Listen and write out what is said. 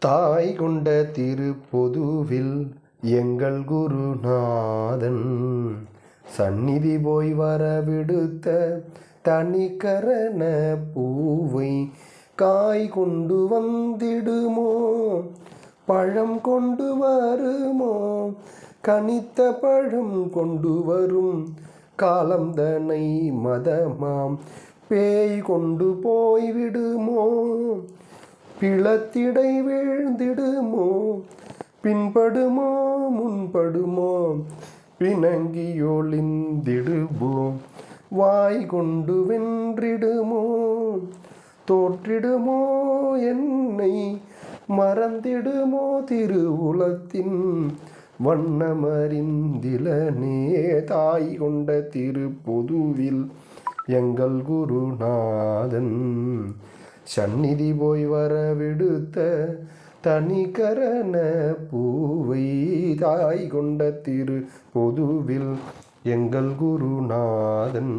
தாய் கொண்ட திருப்பொதுவில் எங்கள் குருநாதன் சந்நிதி போய் வரவிடுத்த தனிக்கரண பூவை காய் கொண்டு வந்திடுமோ? பழம் கொண்டு வருமோ? கனித்த பழம் கொண்டு வரும் காலம்தனை மதமாம். பேய் கொண்டு போய்விடுமோ பிளத்திடை வீழ்ந்திடுமோ? பின்படுமோ? முன்படுமோ? பிணங்கியொளிந்திடுவோம் வாய் கொண்டு வென்றிடுமோ? தோற்றிடுமோ? என்னை மறந்திடுமோ? திருவுலத்தின் வண்ணமறிந்திலனே? தாய் கொண்ட திருப்பொதுவில் எங்கள் குருநாதன் சந்நிதி போய் வரவிடுத்த தனிகரண பூவை தாய் கொண்ட திரு பொதுவில் எங்கள் குருநாதன்.